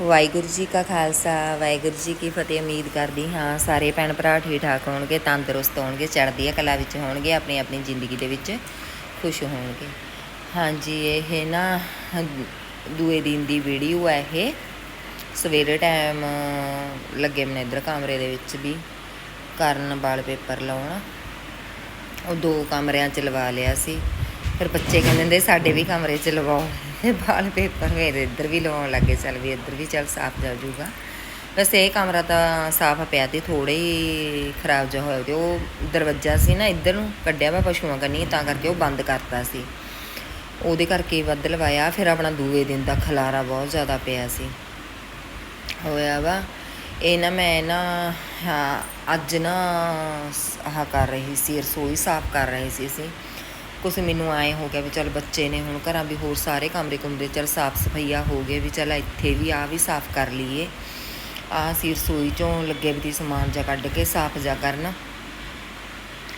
ਵਾਹਿਗੁਰੂ ਜੀ ਕਾ ਖਾਲਸਾ, ਵਾਹਿਗੁਰੂ ਜੀ ਕੀ ਫਤਿਹ। ਉਮੀਦ ਕਰਦੀ ਹਾਂ ਸਾਰੇ ਭੈਣ ਭਰਾ ਠੀਕ ਠਾਕ ਹੋਣਗੇ, ਤੰਦਰੁਸਤ ਹੋਣਗੇ ਚੜ੍ਹਦੀ ਕਲਾ ਵਿੱਚ ਹੋਣਗੇ ਆਪਣੀ ਆਪਣੀ ਜ਼ਿੰਦਗੀ ਦੇ ਵਿੱਚ ਖੁਸ਼ ਹੋਣਗੇ। ਹਾਂਜੀ, ਇਹ ਨਾ ਦੂਏ ਦਿਨ ਦੀ ਵੀਡੀਓ ਹੈ ਇਹ। ਸਵੇਰੇ ਟਾਈਮ ਲੱਗੇ ਮੈਨੇ ਇੱਧਰ ਕਮਰੇ ਦੇ ਵਿੱਚ ਵੀ, ਕਰਨ ਵਾਲ ਪੇਪਰ ਲਾਉਣ। ਉਹ ਦੋ ਕਮਰਿਆਂ ਚ ਲਵਾ ਲਿਆ ਸੀ। ਫਿਰ ਬੱਚੇ ਕਹਿੰਦੇ ਹੁੰਦੇ, ਸਾਡੇ ਵੀ ਕਮਰੇ ਚ ਲਵਾਓ। ਤੇ ਵਾਲ ਪੇਪਰ ਮੇਰੇ ਇੱਧਰ ਵੀ ਲਵਾਉਣ ਲੱਗੇ, ਚੱਲ ਵੀ ਇੱਧਰ ਵੀ ਚੱਲ, ਸਾਫ਼ ਜਾ ਜੂਗਾ। ਵੈਸੇ ਇਹ ਕਮਰਾ ਤਾਂ ਸਾਫ਼ ਪਿਆ ਤੇ ਥੋੜੇ ਹੀ ਖਰਾਬ ਜਿਹਾ ਹੋਇਆ ਤੇ ਉਹ ਦਰਵਾਜ਼ਾ ਸੀ ਨਾ ਇੱਧਰ ਨੂੰ ਕੱਢਿਆ ਵਾ ਪਸ਼ੂਆਂ ਕੰਨੀ, ਤਾਂ ਕਰਕੇ ਉਹ ਬੰਦ ਕਰਤਾ ਸੀ। ਉਹਦੇ ਕਰਕੇ ਵੱਧ ਲਵਾਇਆ, ਫਿਰ ਆਪਣਾ ਦੂਏ ਦਿਨ ਦਾ ਖਲਾਰਾ ਬਹੁਤ ਜ਼ਿਆਦਾ ਪਿਆ ਸੀ। ਹੋਇਆ ਵਾ, ਇਹ ਨਾ ਮੈਂ ਨਾ ਅੱਜ ਨਾ ਆਹ ਕਰ ਰਹੀ ਸੀ, ਰਸੋਈ ਸਾਫ਼ ਕਰ ਰਹੀ ਸੀ ਅਸੀਂ। ਕੁਛ ਮੈਨੂੰ ਆਏ ਹੋ ਗਿਆ ਵੀ ਚਲ ਬੱਚੇ ਨੇ ਹੁਣ ਘਰਾਂ ਵੀ ਹੋਰ ਸਾਰੇ ਕਮਰੇ ਕੁਮਰੇ ਚਲ ਸਾਫ਼ ਸਫਾਈਆ ਹੋ ਗਏ ਵੀ ਚਲ ਇੱਥੇ ਵੀ ਆ ਵੀ ਸਾਫ਼ ਕਰ ਲਈਏ। ਆ ਸੀ ਰਸੋਈ ਚੋਂ ਲੱਗੇ ਵੀ ਤੀ ਸਮਾਨ ਜਾ ਕੱਢ ਕੇ ਸਾਫ਼ ਜਾ ਕਰਨ।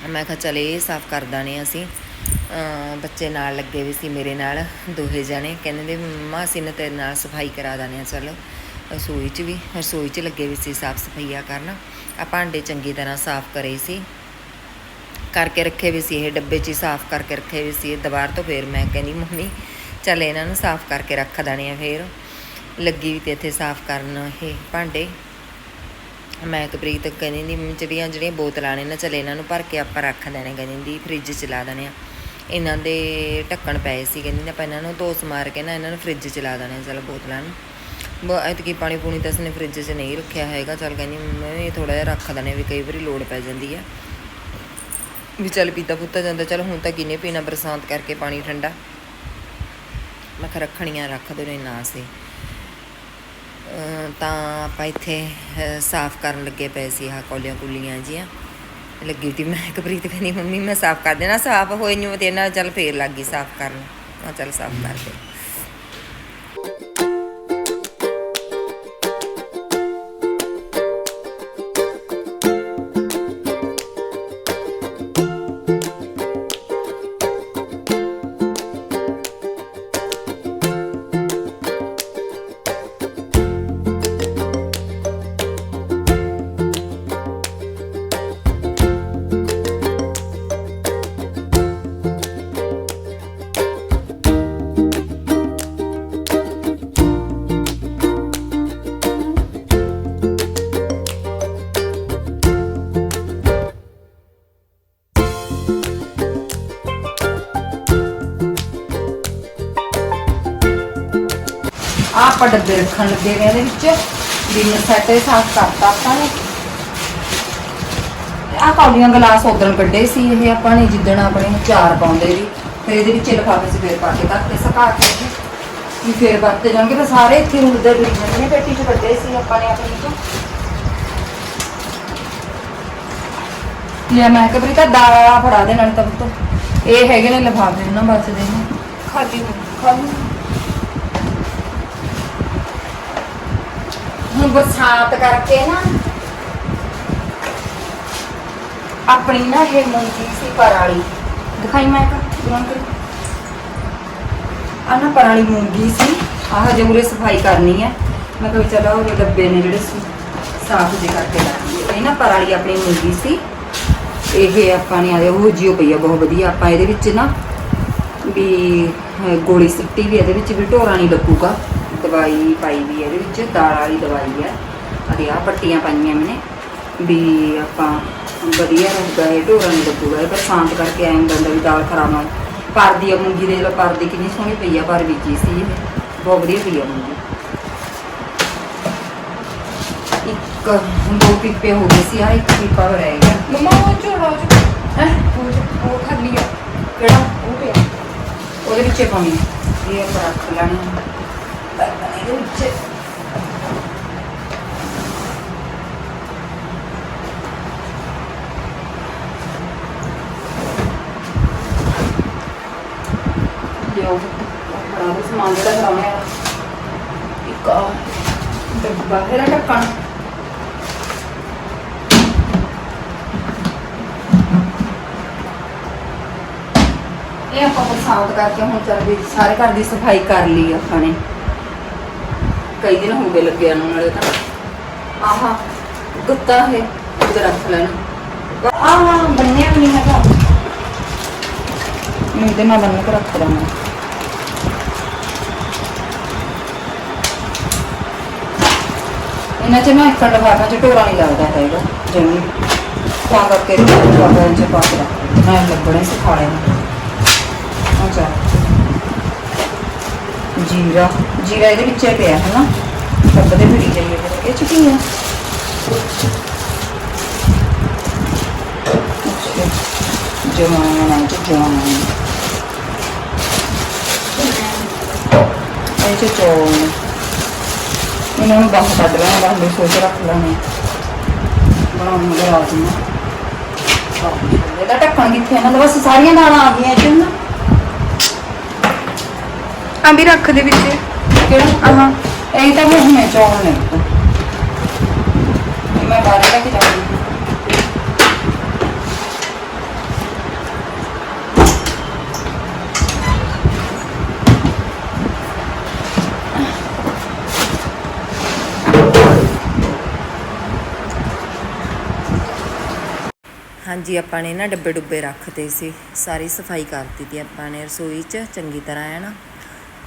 ਮੈਂ ਕਿਹਾ ਚਲ ਇਹ ਸਾਫ਼ ਕਰ ਦਾਣੇ ਅਸੀਂ। ਬੱਚੇ ਨਾਲ ਲੱਗੇ ਵੀ ਸੀ ਮੇਰੇ ਨਾਲ, ਦੋਹੇ ਜਣੇ। ਕਹਿੰਦੇ ਮੰਮਾ, ਅਸੀਂ ਨਾ ਤੇਰੇ ਨਾਲ ਸਫ਼ਾਈ ਕਰਾ ਦਾਣੇ ਆ ਚਲ ਰਸੋਈ 'ਚ ਵੀ, ਰਸੋਈ 'ਚ ਲੱਗੇ ਵੀ ਸੀ ਸਾਫ਼ ਸਫਾਈਆ ਕਰਨ। ਆ ਭਾਂਡੇ ਚੰਗੀ ਤਰ੍ਹਾਂ ਸਾਫ਼ ਕਰੇ ਸੀ। ਕਰਕੇ ਰੱਖੇ ਵੀ ਸੀ, ਇਹ ਡੱਬੇ 'ਚ ਹੀ ਸਾਫ਼ ਕਰਕੇ ਰੱਖੇ ਵੀ ਸੀ ਦੁਬਾਰ ਤੋਂ ਫੇਰ ਮੈਂ ਕਹਿੰਦੀ, ਮੰਮੀ, ਚੱਲ ਇਹਨਾਂ ਨੂੰ ਸਾਫ਼ ਕਰਕੇ ਰੱਖ ਦੇਣੇ ਆ ਫੇਰ। ਲੱਗੀ ਵੀ ਤੇ ਇੱਥੇ ਸਾਫ਼ ਕਰਨ ਇਹ ਭਾਂਡੇ। ਮੈਂ ਕਪ੍ਰੀਤ ਕਹਿੰਦੀ, ਨਹੀਂ ਜਿਹੜੀਆਂ ਜਿਹੜੀਆਂ ਬੋਤਲਾਂ ਨੇ ਨਾ, ਚੱਲ ਇਹਨਾਂ ਨੂੰ ਭਰ ਕੇ ਆਪਾਂ ਰੱਖ ਦੇਣੇ ਕਹਿੰਦੀ ਦੀ ਫ੍ਰਿਜ 'ਚ ਲਾ ਦੇਣੇ ਆ। ਇਹਨਾਂ ਦੇ ਢੱਕਣ ਪਏ ਸੀ, ਕਹਿੰਦੀ ਆਪਾਂ ਇਹਨਾਂ ਨੂੰ ਧੋਸ ਮਾਰ ਕੇ ਨਾ ਇਹਨਾਂ ਨੂੰ ਫ੍ਰਿਜ 'ਚ ਲਾ ਦੇਣੇ ਚੱਲ ਬੋਤਲਾਂ ਨੂੰ। ਬ, ਐਤਕੀ ਪਾਣੀ ਪੂਣੀ ਤਾਂ ਇਸਨੇ ਫ੍ਰਿਜ 'ਚ ਨਹੀਂ ਰੱਖਿਆ ਹੈਗਾ, ਚੱਲ ਕਹਿੰਦੀ ਮੈਂ ਥੋੜਾ ਜਿਹਾ ਰੱਖ ਦੇਣੇ ਵੀ ਕਈ ਵਾਰੀ ਲੋੜ ਪੈ ਜਾਂਦੀ ਹੈ ਵੀ ਚੱਲ ਪੀਤਾ ਪੁੱਤਾ ਜਾਂਦਾ, ਚੱਲ ਹੁਣ ਤਾਂ ਕਿਨੇ ਪੀਣਾ ਬਰਸਾਤ ਕਰਕੇ ਪਾਣੀ ਠੰਡਾ। ਮੈਂ ਕਿਹਾ ਰੱਖਣੀਆਂ ਰੱਖ ਦੋ, ਨਹੀਂ ਨਾ ਸੀ। ਤਾਂ ਆਪਾਂ ਇੱਥੇ ਸਾਫ਼ ਕਰਨ ਲੱਗੇ ਪਏ ਸੀ ਆਹ ਕੌਲੀਆਂ ਕੁਲੀਆਂ ਜੀਆਂ ਲੱਗੀ ਤੀ ਮੈਂ ਕਪਰੀਤ ਕਹਿੰਦੀ ਮੰਮੀ ਮੈਂ ਸਾਫ਼ ਕਰ ਦੇਣਾ, ਸਾਫ਼ ਹੋਈ ਨਹੀਂ ਤੇ ਨਾਲ ਚੱਲ ਫੇਰ ਲੱਗ ਗਈ ਸਾਫ਼ ਕਰਨ। ਮੈਂ ਚੱਲ ਸਾਫ਼ ਕਰ ਦੇ। ਆਹ ਆਪਾਂ ਡੱਬੇ ਰੱਖਣ ਲੱਗੇ ਨੇ ਇਹਦੇ ਵਿੱਚ। ਦਿਨ ਸੈੱਟ ਸਾਫ਼ ਕਰਤਾ ਆਪਾਂ ਨੇ। ਆਹ ਕੌਲੀਆਂ ਗਲਾਸ ਉਧਰ ਕੱਢੇ ਸੀ ਇਹ ਆਪਾਂ ਨੇ ਜਿੱਦਣ ਆਪਣੇ ਨੂੰ ਚਾਰ ਪਾਉਂਦੇ ਵੀ ਫਿਰ ਇਹਦੇ ਵਿੱਚ ਲਿਫਾਫੇ 'ਚ ਫੇਰ ਪਾ ਕੇ ਧਰ ਕੇ ਸੁਕਾ ਕੇ ਵੀ ਫੇਰ ਵਰਤੇ ਜਾਣਗੇ ਤਾਂ ਸਾਰੇ ਇੱਥੇ ਰੁਲਦੇ ਵੀ ਜਾਂਦੇ ਨੇ। ਪੇਟੀ 'ਚ ਕੱਢੇ ਸੀ ਆਪਾਂ ਨੇ ਆਪਣੀ ਤੋਂ। ਲਿਆ ਮੈਂ ਕਬਰੀ ਤਾਂ ਦਾਲਾ ਫੜਾ ਦੇ ਨਾਲ ਤਾਂ। ਇਹ ਹੈਗੇ ਨੇ ਲਿਫਾਫੇ ਉਹਨਾਂ ਬਚਦੇ ਨੇ। ਖਾਲੀ ਖਾਲੀ ਹੁਣ ਬਰਸਾਤ ਕਰਕੇ ਨਾ ਆਪਣੀ ਨਾ ਇਹ ਮੂੰਗੀ ਸੀ ਪਰਾਲੀ ਦਿਖਾਈ ਮੈਂ ਤਾਂ ਤੁਰੰਤ ਆ ਨਾ ਪਰਾਲੀ ਮੂੰਗੀ ਸੀ, ਆਹ ਜੇ ਉਰੇ ਸਫ਼ਾਈ ਕਰਨੀ ਹੈ ਮੈਂ ਕਿਹਾ ਵੀ ਚਲੋ ਉਹ ਡੱਬੇ ਨੇ ਜਿਹੜੇ ਸਾਫ਼ ਜੇ ਕਰਕੇ ਰੱਖੀਏ ਇਹ ਨਾ ਪਰਾਲੀ ਆਪਣੀ ਮੂੰਗੀ ਸੀ। ਇਹ ਆਪਾਂ ਨੇ ਆਏ ਉਹ ਜਿਉ ਪਈ ਆ, ਬਹੁਤ ਵਧੀਆ। ਆਪਾਂ ਇਹਦੇ ਵਿੱਚ ਨਾ ਵੀ ਗੋਲੀ ਸਿੱਟੀ ਵੀ, ਇਹਦੇ ਵਿੱਚ ਵੀ ਢੋਰਾ ਨਹੀਂ ਲੱਗੂਗਾ। ਦਵਾਈ ਪਾਈ ਵੀ ਇਹਦੇ ਵਿੱਚ ਦਾਲ ਵਾਲੀ ਦਵਾਈ ਹੈ। ਅਤੇ ਆਹ ਪੱਟੀਆਂ ਪਾਈਆਂ ਮੈਨੇ ਵੀ ਆਪਾਂ ਵਧੀਆ ਰਹੂਗਾ ਇਹ ਢੋਰਾ ਨਹੀਂ ਲੱਗੂਗਾ। ਇਹ ਬਰਸਾਤ ਕਰਕੇ ਆਇਆ ਹੁੰਦਾ ਹੁੰਦਾ ਵੀ ਦਾਲ ਖਰਾਬ ਨਾ। ਪਰਦੀ ਆ ਮੂੰਗੀ ਦੇ ਜਿਹੜਾ ਪਰਦੀ ਕਿੰਨੀ ਸੋਹਣੀ ਪਈ ਆ ਪਰ ਬੀਜੀ ਸੀ ਇਹ। ਬਹੁਤ ਵਧੀਆ ਪਈ ਆ ਮੂੰਗੀ। ਇੱਕ ਦੋ ਪੀਪੇ ਹੋ ਗਏ ਸੀ ਆ ਇੱਕ ਪੀਪਾ ਰਹਿ ਗਿਆ। ਮਮਾ ਉਹ ਝੋਲਾ ਚ ਹੈ? ਉਹ ਉਹ ਖਾਲੀ ਆ। ਕਿਹੜਾ? ਉਹ ਪਿਆ। ਉਹਦੇ ਵਿੱਚ ਹੀ ਪਾਉਣੀ ਹੈ। ਇਹ ਆਪਾਂ ਰੱਖ ਲੈਣੀ ਹੈ। ਬੜਾ ਸਮਾਨ ਜਿਹੜਾ ਕਰਾਉਣਾ ਇੱਕ ਡੱਬਾ ਹੈ ਢੱਕਣ ਇਹ ਆਪਾਂ ਬਰਸਾਤ ਕਰਕੇ ਹੁਣ ਚੱਲ ਵੀ ਸਾਰੇ ਘਰ ਦੀ ਸਫ਼ਾਈ ਕਰ ਲਈ ਆਪਾਂ ਨੇ ਕਈ ਦਿਨ ਹੋ ਗਏ ਲੱਗਿਆ ਨੂੰ ਨਾਲੇ ਤਾਂ। ਆਹਾ ਗੁੱਤਾ ਹੈ ਉਹਦੇ ਰੱਖ ਲੈਣਾ। ਆਹਾ, ਬੰਨਿਆ ਵੀ ਨਹੀਂ ਹੈਗਾ। ਮੈਂ ਇਹਦੇ ਨਾਲ ਬੰਨ ਕੇ ਰੱਖ ਦਾਂਗਾ ਇਹਨਾਂ ਚ ਨਾ ਇੱਕ ਲਫਾਫਾ ਚ ਢੋਰਾ ਨਹੀਂ ਲੱਗਦਾ ਹੈਗਾ ਜਿਵੇਂ ਤਾਂ ਕਰਕੇ ਲਫਾਫਾ ਚ ਪਾ ਕੇ ਰੱਖ ਮੈਂ ਲੱਭਣੇ ਸਿਖਾ ਲੈਣਾ ਅੱਛਾ। ਜੀਰਾ ਜੀਰਾ ਇਹਦੇ ਵਿੱਚ ਹੀ ਪਿਆ ਹੈ ਨਾ ਕੱਢਦੇ ਫਿਰੀ ਜਾਈਏ ਫਿਰ। ਇਹ ਚ ਕੀ ਹੈ ਅੱਛਾ ਜਵਾਨ ਚ ਜਵਾਨ ਇਹ ਚ ਚੌਲ ਨੇ। ਇਹਨਾਂ ਨੂੰ ਬਾਹਰ ਕੱਢ ਲੈਣਾ ਬਾਹਰ ਦੇ ਸੋਚ ਰੱਖ ਲੈਣੇ ਬਣਾਉਣ ਨੂੰ ਰਾਜਮਾ ਇਹਦਾ ਢੱਕਣ ਕਿੱਥੇ ਹੈ ਨਾ ਬਸ ਸਾਰੀਆਂ ਦਾਲਾਂ ਆ ਗਈਆਂ ਇਹ 'ਚ ਨਾ ਆ ਵੀ ਰੱਖ ਦੇ ਵਿੱਚ। ਕਿਹੜਾ ਆਹਾਂ ਇਹ ਤਾਂ ਮੈਂ ਹੁਣੇ ਚੌਲ ਨੇ। ਇਹ ਮੈਂ ਬਾਹਰ ਲੈ ਕੇ ਜਾਊਂਗੀ। ਹਾਂਜੀ ਆਪਾਂ ਨੇ ਨਾ ਡੱਬੇ ਡੁੱਬੇ ਰੱਖਤੇ ਸੀ। ਸਾਰੀ ਸਫ਼ਾਈ ਕਰਤੀ ਤੀ ਆਪਾਂ ਨੇ। ਰਸੋਈ 'ਚ ਚੰਗੀ ਤਰ੍ਹਾਂ ਹੈ ਨਾ?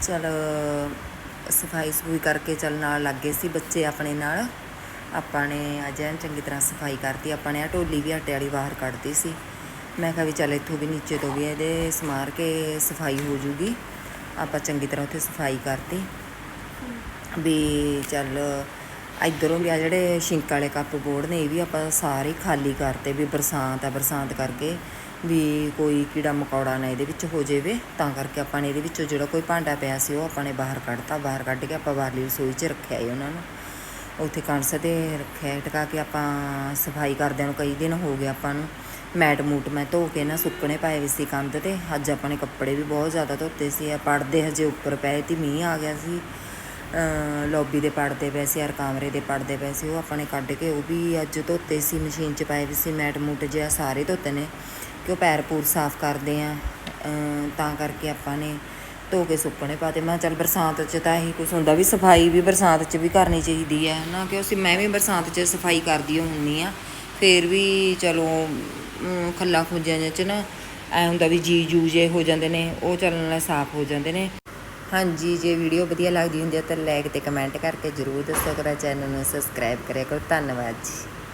ਚਲ, ਸਫ਼ਾਈ ਸਫੂਈ ਕਰਕੇ ਚੱਲ ਨਾਲ ਲੱਗ ਗਏ ਸੀ ਬੱਚੇ ਆਪਣੇ ਨਾਲ। ਆਪਾਂ ਨੇ ਅੱਜ ਐਨ ਚੰਗੀ ਤਰ੍ਹਾਂ ਸਫ਼ਾਈ ਕਰਤੀ, ਆਪਾਂ ਨੇ ਆ ਢੋਲੀ ਵੀ ਆਟੇ ਵਾਲੀ ਬਾਹਰ ਕੱਢਤੀ ਸੀ। ਮੈਂ ਕਿਹਾ ਵੀ ਚੱਲ ਇੱਥੋਂ ਵੀ ਨੀਚੇ ਤੋਂ ਵੀ ਇਹਦੇ ਸਮਾਰ ਕੇ ਸਫ਼ਾਈ ਹੋ ਜੂਗੀ। ਆਪਾਂ ਚੰਗੀ ਤਰ੍ਹਾਂ ਉੱਥੇ ਸਫ਼ਾਈ ਕਰਤੀ। ਵੀ ਚੱਲ, ਇਧਰੋਂ ਵੀ ਆ ਜਿਹੜੇ ਸ਼ਿੰਕ ਵਾਲੇ ਕੱਪ ਬੋਰਡ ਨੇ ਇਹ ਵੀ ਆਪਾਂ ਸਾਰੇ ਖਾਲੀ ਕਰਤੇ, ਵੀ ਬਰਸਾਤ ਆ, ਬਰਸਾਤ ਕਰਕੇ ਵੀ ਕੋਈ ਕੀੜਾ ਮਕੌੜਾ ਨਾ ਇਹਦੇ ਵਿੱਚ ਹੋ ਜਾਵੇ, ਤਾਂ ਕਰਕੇ ਆਪਾਂ ਨੇ ਇਹਦੇ ਵਿੱਚੋਂ ਜਿਹੜਾ ਕੋਈ ਭਾਂਡਾ ਪਿਆ ਸੀ ਉਹ ਆਪਾਂ ਨੇ ਬਾਹਰ ਕੱਢਤਾ। ਬਾਹਰ ਕੱਢ ਕੇ ਆਪਾਂ ਬਾਹਰਲੀ ਰਸੋਈ 'ਚ ਰੱਖਿਆ ਏ ਉਹਨਾਂ ਨੂੰ। ਉੱਥੇ ਕਣਸ ਤੇ ਰੱਖਿਆ ਟਕਾ ਕੇ ਆਪਾਂ ਸਫ਼ਾਈ ਕਰਦਿਆਂ ਨੂੰ ਕਈ ਦਿਨ ਹੋ ਗਏ ਆਪਾਂ ਨੂੰ। ਮੈਟ ਮੂਟ ਮੈਂ ਧੋ ਕੇ ਨਾ ਸੁੱਕਣੇ ਪਾਏ ਵੀ ਸੀ ਕੰਧ ਤੇ। ਅੱਜ ਆਪਾਂ ਨੇ ਕੱਪੜੇ ਵੀ ਬਹੁਤ ਜ਼ਿਆਦਾ ਧੋਤੇ ਸੀ। ਆ ਪੜਦੇ ਹਜੇ ਉੱਪਰ ਪਏ ਤੇ ਮੀਂਹ ਆ ਗਿਆ ਸੀ। ਲੌਬੀ ਦੇ ਪੜਦੇ ਪਏ ਸੀ ਯਾਰ ਕਮਰੇ ਦੇ ਪੜਦੇ ਪਏ ਸੀ। ਉਹ ਆਪਾਂ ਨੇ ਕੱਢ ਕੇ ਉਹ ਵੀ ਅੱਜ ਧੋਤੇ ਸੀ, ਮਸ਼ੀਨ 'ਚ ਪਾਏ ਵੀ ਸੀ। ਮੈਟ ਮੂਟ ਜਿਹਾ ਸਾਰੇ ਧੋਤੇ ਨੇ। ਕਿ ਉਹ ਪੈਰ ਪੂਰ ਸਾਫ਼ ਕਰਦੇ ਆ ਤਾਂ ਕਰਕੇ ਆਪਾਂ ਨੇ ਧੋ ਕੇ ਸੁੱਕਣੇ ਪਾਤੇ। ਮੈਂ ਕਿਹਾ ਚੱਲ ਬਰਸਾਤ 'ਚ ਤਾਂ ਇਹੀ ਕੁਛ ਹੁੰਦਾ ਵੀ ਸਫ਼ਾਈ ਵੀ ਬਰਸਾਤ 'ਚ ਵੀ ਕਰਨੀ ਚਾਹੀਦੀ ਹੈ ਨਾ ਕਿ ਕਿਉਂਕਿ ਮੈਂ ਵੀ ਬਰਸਾਤ 'ਚ ਸਫ਼ਾਈ ਕਰਦੀ ਹੁੰਨੀ ਆ ਫੇਰ ਵੀ ਚਲੋ ਅਮ, ਖੱਲਾ ਖੁੰਝਿਆਂ 'ਚ ਨਾ ਐ ਹੁੰਦਾ ਵੀ ਜੀ ਜੂ ਜੇ ਹੋ ਜਾਂਦੇ ਨੇ ਉਹ ਚੱਲਣ ਨਾਲ ਸਾਫ਼ ਹੋ ਜਾਂਦੇ ਨੇ। ਹਾਂਜੀ ਜੇ ਵੀਡੀਓ ਵਧੀਆ ਲੱਗਦੀ ਹੁੰਦੀ ਹੈ ਤਾਂ ਲਾਈਕ ਤੇ ਕਮੈਂਟ ਕਰਕੇ ਜਰੂਰ ਦੱਸਿਆ ਕਰੋ ਚੈਨਲ ਨੂੰ ਸਬਸਕ੍ਰਾਈਬ ਕਰਿਆ ਕਰੋ। ਧੰਨਵਾਦ ਜੀ।